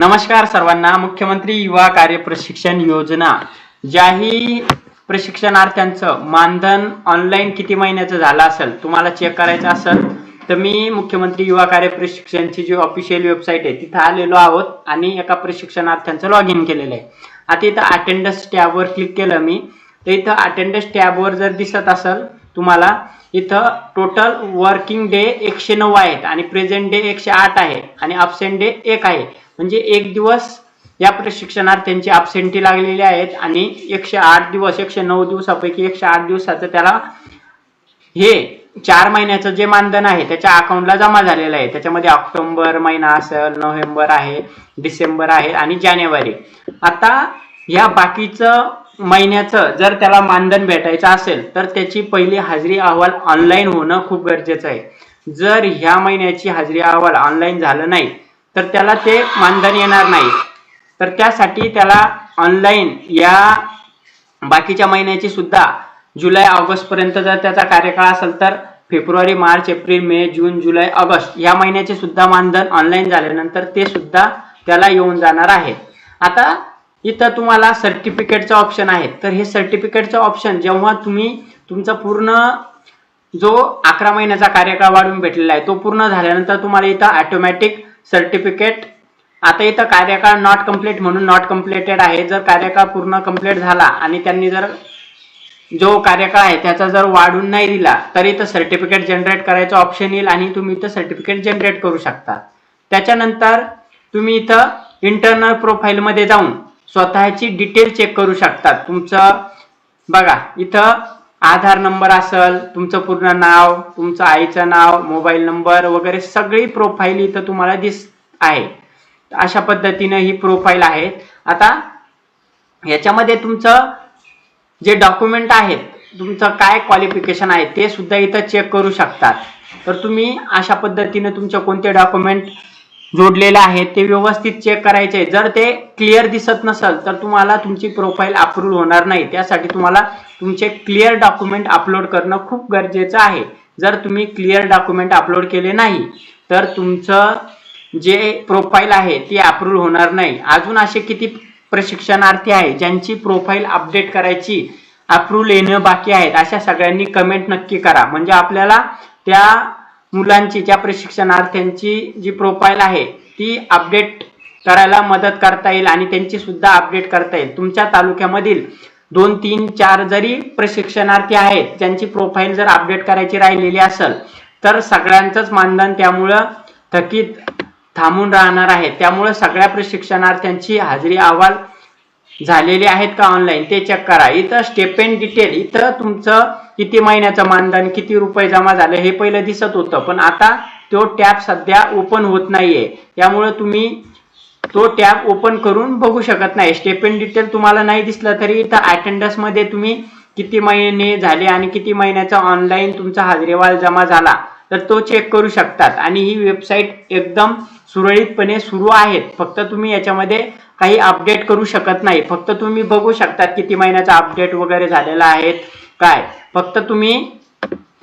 नमस्कार सर्वांना. मुख्यमंत्री युवा कार्य प्रशिक्षण योजना. ज्याही प्रशिक्षणार्थ्यांचं मानधन ऑनलाईन किती महिन्याचं झालं असेल तुम्हाला चेक करायचं असेल तर मी मुख्यमंत्री युवा कार्य प्रशिक्षणची जी ऑफिशियल वेबसाईट आहे तिथं आलेलो आहोत आणि एका प्रशिक्षणार्थ्यांचं लॉग इन केलेलं आहे. आता इथं अटेंडन्स टॅबवर क्लिक केलं मी. तर इथं अटेंडन्स टॅबवर जर दिसत असेल तुम्हाला इथं टोटल वर्किंग डे एकशे नऊ आहेत आणि प्रेझेंट डे एकशे आठ आहे आणि अबसेंट डे एक आहे. म्हणजे एक दिवस या प्रशिक्षणार्थ्यांची अपसेंटी लागलेली आहेत आणि एकशे आठ दिवस एकशे नऊ दिवसापैकी एकशे आठ दिवसाचं त्याला हे चार महिन्याचं जे मानधन आहे त्याच्या अकाउंटला जमा झालेलं आहे. त्याच्यामध्ये ऑक्टोबर महिना असेल नोव्हेंबर आहे डिसेंबर आहे आणि जानेवारी. आता या बाकीचं महिन्याचं जर त्याला मानधन भेटायचं असेल तर त्याची पहिली हाजरी अहवाल ऑनलाईन होणं खूप गरजेचं आहे. जर ह्या महिन्याची हाजरी अहवाल ऑनलाईन झालं नाही तर त्याला ते मानधन येणार नाही. तर त्यासाठी त्याला ऑनलाईन या बाकीच्या महिन्याची सुद्धा जुलै ऑगस्ट पर्यंत जर त्याचा कार्यकाळ असेल तर फेब्रुवारी मार्च एप्रिल मे जून जुलै ऑगस्ट या महिन्याचे सुद्धा मानधन ऑनलाईन झाल्यानंतर ते सुद्धा त्याला येऊन जाणार आहे. आता इथं तुम्हाला सर्टिफिकेटचं ऑप्शन आहे. तर हे सर्टिफिकेटचं ऑप्शन जेव्हा तुम्ही तुमचा पूर्ण जो अकरा महिन्याचा कार्यकाळ वाढवून भेटलेला आहे तो पूर्ण झाल्यानंतर तुम्हाला इथं ऑटोमॅटिक सर्टिफिकेट आता इथं कार्यकाळ नॉट कंप्लीट म्हणून नॉट कम्प्लिटेड आहे. जर कार्यकाळ पूर्ण कंप्लीट झाला आणि त्यांनी जर जो कार्यकाळ आहे त्याचा जर वाढून नाही दिला तर इथं सर्टिफिकेट जनरेट करायचं ऑप्शन येईल आणि तुम्ही इथं सर्टिफिकेट जनरेट करू शकता. त्याच्यानंतर तुम्ही इथं इंटरनल प्रोफाईलमध्ये जाऊन स्वतःची डिटेल चेक करू शकता. तुमचं बघा इथं आधार नंबर असेल तुमचं पूर्ण नाव तुमचं आईचं नाव मोबाईल नंबर वगैरे सगळी प्रोफाईल इथं तुम्हाला दिस आहे. अशा पद्धतीनं ही प्रोफाईल आहे आता याच्यामध्ये तुमचं जे डॉक्युमेंट आहेत तुमचं काय क्वालिफिकेशन आहे ते सुद्धा इथं चेक करू शकतात. तर तुम्ही अशा पद्धतीनं तुमचे कोणते डॉक्युमेंट जोडलेले आहेत ते व्यवस्थित चेक करायचे जर ते क्लिअर दिसत नसेल तर तुम्हाला तुमची प्रोफाईल अप्रूव्ह होणार नाही. त्यासाठी तुम्हाला तुमचे क्लिअर डॉक्युमेंट अपलोड करणं खूप गरजेचं आहे. जर तुम्ही क्लिअर डॉक्युमेंट अपलोड केले नाही तर तुमचं जे प्रोफाईल आहे ती अप्रूव्ह होणार नाही. अजून असे किती प्रशिक्षणार्थी आहे ज्यांची प्रोफाईल अपडेट करायची अप्रूव्ह येणं बाकी आहेत अशा सगळ्यांनी कमेंट नक्की करा. म्हणजे आपल्याला त्या मुलांची त्या प्रशिक्षणार्थ्यांची जी प्रोफाईल आहे ती अपडेट करायला मदत करता येईल आणि त्यांची सुद्धा अपडेट करता येईल. तुमच्या तालुक्यामधील दोन तीन चार जरी प्रशिक्षणार्थी आहेत ज्यांची प्रोफाईल जर अपडेट करायची राहिलेली असेल तर सगळ्यांचंच मानधन त्यामुळं थकीत थांबून राहणार आहे. त्यामुळे सगळ्या प्रशिक्षणार्थ्यांची हाजरी अहवाल झालेले आहेत का ऑनलाईन ते चेक करा. इथं स्टेप एंड डिटेल इथं तुमचं किती महिन्याचं मानधन किती रुपये जमा झालं हे पहिलं दिसत होतं. पण आता तो टॅब सध्या ओपन होत नाहीये. त्यामुळे तुम्ही तो टॅब ओपन करून बघू शकत नाही. स्टेप एंड डिटेल तुम्हाला नाही दिसलं तरी इथं अटेंडन्समध्ये तुम्ही किती महिने झाले आणि किती महिन्याचा ऑनलाईन तुमचा हाजरेवाल जमा झाला तर तो चेक करू शकतात. आणि ही वेबसाईट एकदम सुरळीतपणे सुरू आहेत. फक्त तुम्ही याच्यामध्ये काही अपडेट करू शकत नाही. फक्त तुम्ही बघू शकतात किती महिन्याचा अपडेट वगैरे झालेला आहे. काय? फक्त तुम्ही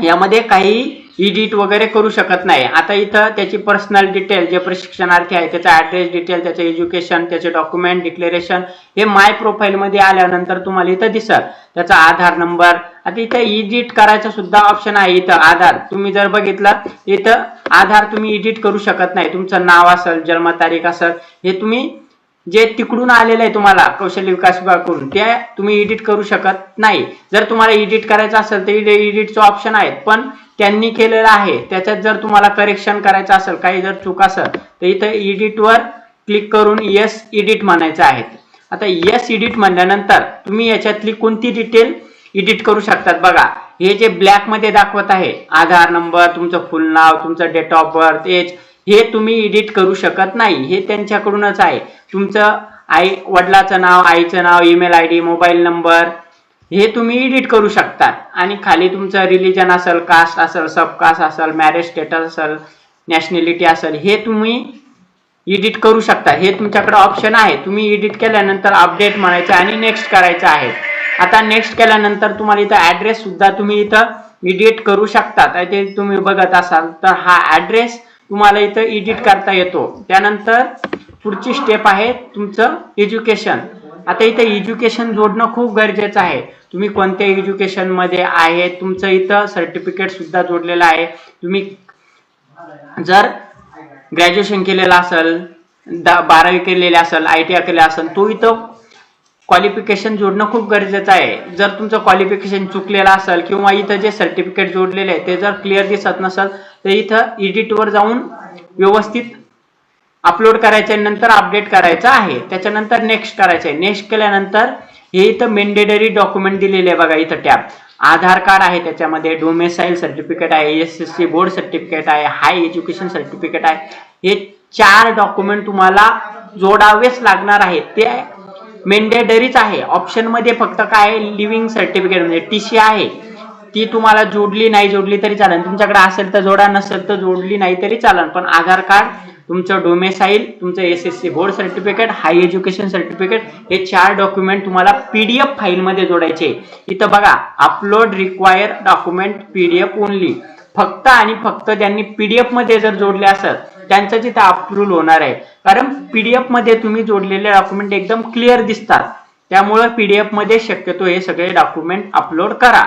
यामध्ये काही इडिट वगैरे करू शकत नाही. आता इथं त्याची पर्सनल डिटेल जे प्रशिक्षणार्थी आहे त्याचा ऍड्रेस डिटेल त्याचं एज्युकेशन त्याचे डॉक्युमेंट डिक्लेरेशन हे माय प्रोफाईलमध्ये आल्यानंतर तुम्हाला इथं दिसत त्याचा आधार नंबर आता इथं इडिट करायचं सुद्धा ऑप्शन आहे इथं. आधार. तुम्ही जर बघितलं इथं आधार तुम्ही इडिट करू शकत नाही. तुमचं नाव असेल जन्मतारीख असेल हे तुम्ही जे तिकडून आलेलं आहे तुम्हाला कौशल्य विकास विभागाकडून ते तुम्ही एडिट करू शकत नाही. जर तुम्हाला एडिट करायचं असेल तर एडिटचं ऑप्शन आहेत पण त्यांनी केलेलं आहे. त्याच्यात जर तुम्हाला करेक्शन करायचं असेल काही जर चूक असेल तर इथं एडिटवर क्लिक करून येस एडिट म्हणायचं आहे. आता येस एडिट म्हणल्यानंतर तुम्ही याच्यातली कोणती डिटेल एडिट करू शकतात? बघा हे जे ब्लॅकमध्ये दाखवत आहे आधार नंबर तुमचं फुल नाव तुमचं डेट ऑफ बर्थ एज हे तुम्ही एडिट करू शकत नाही. हे त्यांच्याकडूनच आहे. तुमचं आई वडिलाचं नाव आईचं नाव email I D mobile number हे तुम्ही एडिट करू शकता. आणि खाली तुमचं रिलिजन असेल कास्ट असेल सबकास्ट असेल मॅरेज स्टेटस असेल नॅशनॅलिटी असेल हे तुम्ही एडिट करू शकता. हे तुमच्याकडे ऑप्शन आहे. तुम्ही एडिट केल्यानंतर अपडेट म्हणायचं आणि नेक्स्ट करायचं आहे. आता नेक्स्ट केल्यानंतर तुम्हाला इथं ॲड्रेस सुद्धा तुम्ही इथं एडिट करू शकता. ते तुम्ही बघत असाल. तर हा ॲड्रेस तुम्हाला इथं एडिट करता येतो. त्यानंतर पुढची स्टेप आहे तुमचं एज्युकेशन आता इथं एज्युकेशन जोडणं खूप गरजेचं आहे. तुम्ही कोणत्या एज्युकेशनमध्ये आहे? तुमचं इथं सर्टिफिकेट सुद्धा जोडलेलं आहे. तुम्ही जर ग्रॅज्युएशन केलेलं असेल दा बारावी केलेली असेल आय टी आय केलं असेल तो इथं क्वालिफिकेशन जोडणं खूप गरजेचं आहे. जर तुमचं क्वालिफिकेशन चुकलेलं असेल किंवा इथं जे सर्टिफिकेट जोडलेले आहे ते जर क्लिअर दिसत नसेल तर इथं एडिटवर जाऊन व्यवस्थित अपलोड करायचं आहे नंतर अपडेट करायचं आहे. त्याच्यानंतर नेक्स्ट करायचं आहे. नेक्स्ट केल्यानंतर हे इथं मेंडेटरी डॉक्युमेंट दिलेले आहे बघा इथं टॅब आधार कार्ड आहे त्याच्यामध्ये डोमेसाईल सर्टिफिकेट आहे S S C board certificate आहे हाय एज्युकेशन सर्टिफिकेट आहे. हे चार डॉक्युमेंट तुम्हाला जोडावेच लागणार आहे ते मेंडेटरीच आहे. ऑप्शनमध्ये फक्त काय लिव्हिंग सर्टिफिकेट म्हणजे टी सी आहे. ती तुम्हाला जोडली नाही जोडली तरी चालेल. तुमच्याकडे असेल तर जोडा नसेल तर जोडली नाही तरी चालेल. पण आधार कार्ड तुमचं डोमेसाईल तुमचं S S C board certificate high education certificate हे चार डॉक्युमेंट तुम्हाला पीडीएफ फाईलमध्ये जोडायचे. इथं बघा upload require document PDF only फक्त आणि फक्त ज्यांनी पीडीएफमध्ये जर जोडले असत त्यांचं तिथं अप्रूव्ह होणार आहे. कारण पीडीएफमध्ये तुम्ही जोडलेले डॉक्युमेंट एकदम क्लिअर दिसतात. त्यामुळे पीडीएफमध्ये शक्यतो हे सगळे डॉक्युमेंट अपलोड करा.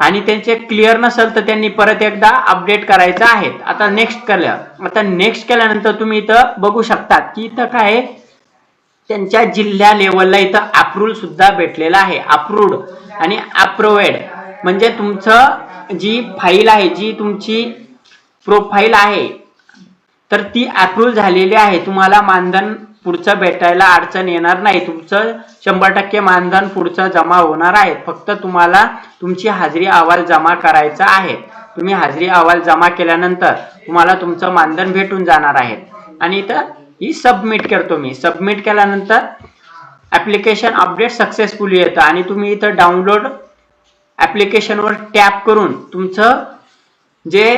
आणि त्यांचे क्लिअर नसेल तर त्यांनी परत एकदा अपडेट करायचं आहे. आता नेक्स्ट केलं आता नेक्स्ट केल्यानंतर तुम्ही इथं बघू शकता की इथं काय त्यांच्या जिल्ह्या लेवलला इथं अप्रूव्ह सुद्धा भेटलेला आहे. अप्रूव्ड आणि अप्रोवेड म्हणजे तुमचं जी फाईल आहे जी तुमची प्रोफाईल आहे. तर ती अप्रूव्ह झालेली आहे. तुम्हाला मानधन पुढचं भेटायला अडचण येणार नाही. तुमचं शंभर टक्के मानधन पुढचं जमा होणार आहे. फक्त तुम्हाला तुमची हाजरी अहवाल जमा करायचा आहे. तुम्ही हाजरी अहवाल जमा केल्यानंतर तुम्हाला तुमचं मानधन भेटून जाणार आहे. आणि इथं ही सबमिट करतो मी. सबमिट केल्यानंतर ॲप्लिकेशन अपडेट सक्सेसफुली येतं. आणि तुम्ही इथं डाउनलोड ॲप्लिकेशनवर टॅप करून तुमचं जे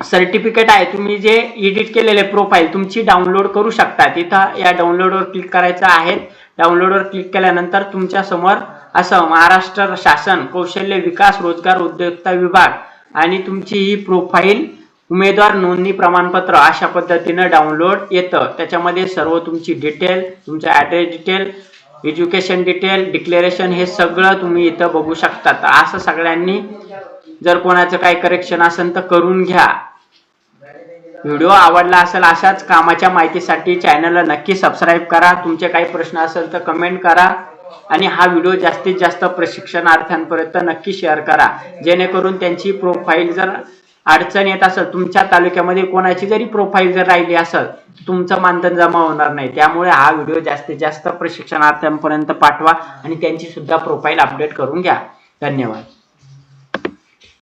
सर्टिफिकेट आहे तुम्ही जे एडिट केलेले प्रोफाईल तुमची डाउनलोड करू शकता. तिथं या डाउनलोडवर क्लिक करायचं आहे. डाउनलोडवर क्लिक केल्यानंतर तुमच्यासमोर असं महाराष्ट्र शासन कौशल्य विकास रोजगार उद्योजकता विभाग आणि तुमची ही प्रोफाईल उमेदवार नोंदणी प्रमाणपत्र अशा पद्धतीनं डाउनलोड येतं. त्याच्यामध्ये सर्व तुमची डिटेल तुमचा address detail education detail declaration हे सगळं तुम्ही इथं बघू शकता असं सगळ्यांनी जर कोणाचं काही करेक्शन असेल तर करून घ्या. व्हिडिओ आवडला असेल अशाच कामाच्या माहितीसाठी चॅनलला नक्की सबस्क्राईब करा. तुमचे काही प्रश्न असेल तर कमेंट करा. आणि हा व्हिडिओ जास्तीत जास्त प्रशिक्षणार्थ्यांपर्यंत नक्की शेअर करा. जेणेकरून त्यांची प्रोफाईल जर अडचण येत असेल तुमच्या तालुक्यामध्ये कोणाची जरी प्रोफाईल जर राहिली असेल तुमचं मानधन जमा होणार नाही. त्यामुळे हा व्हिडिओ जास्तीत जास्त प्रशिक्षणार्थ्यांपर्यंत पाठवा आणि त्यांची सुद्धा प्रोफाईल अपडेट करून घ्या. धन्यवाद.